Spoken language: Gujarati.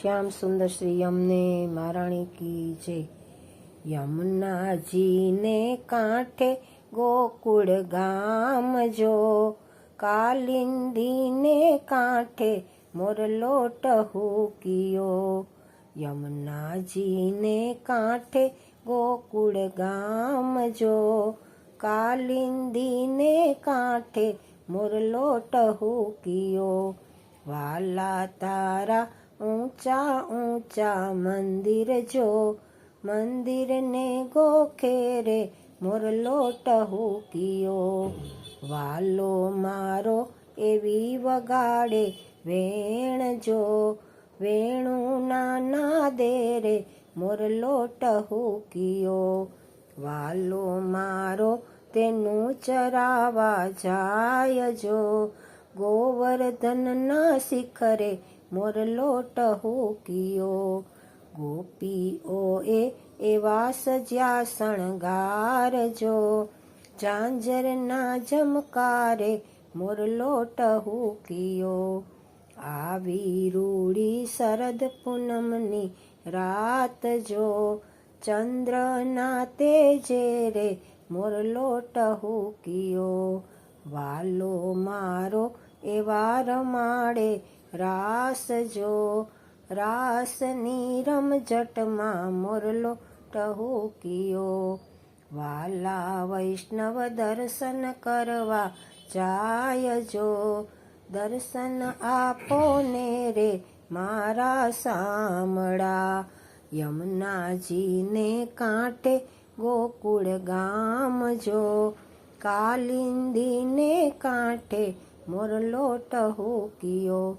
શ્યામ સુંદર શ્રી યમને મહારાણી કી જય. યમુનાજીને કાંઠે ગોકુળ ગામ જો. કાલિંદીને કાંઠે મોરલો ટહુકિયો યમુનાજીને કાંઠે ગોકુળ ગામ જો. કાલિંદીને કાંઠે મોરલો ટહુકિયો વાલા તારા ઊંચા ઊંચા મંદિર જો, મંદિરને ગોખેરે મોરલો ટહુકિયો વાલો મારો એવી વગાડે, વેણ જો વેણું નાના દેરે મોરલો ટહુકિયો વાલો મારો તેનું ચરાવા જાય જો, ગોવર્ધનના શિખરે મોરલો ટહુકિયો ગોપીઓએ એવા સજ્યા શણગાર જો ઝાંઝરના જમકારે મોરલો ટહુકિયો આવી રૂડી શરદ પૂનમની રાત જો ચંદ્રના તેજે રે મોરલો ટહુકિયો વાલો મારો એવા રમાડે રાસ જો, રાસ નીરમ જટમાં મોરલો ટહુકિયો વાલા વૈષ્ણવ દર્શન કરવા જાય જો, દર્શન આપો ને રે મારા સામળા. યમુનાજીને કાંઠે ગોકુળ ગામ જો, કાલિંદીને કાંઠે મોરલો ટહુકિયો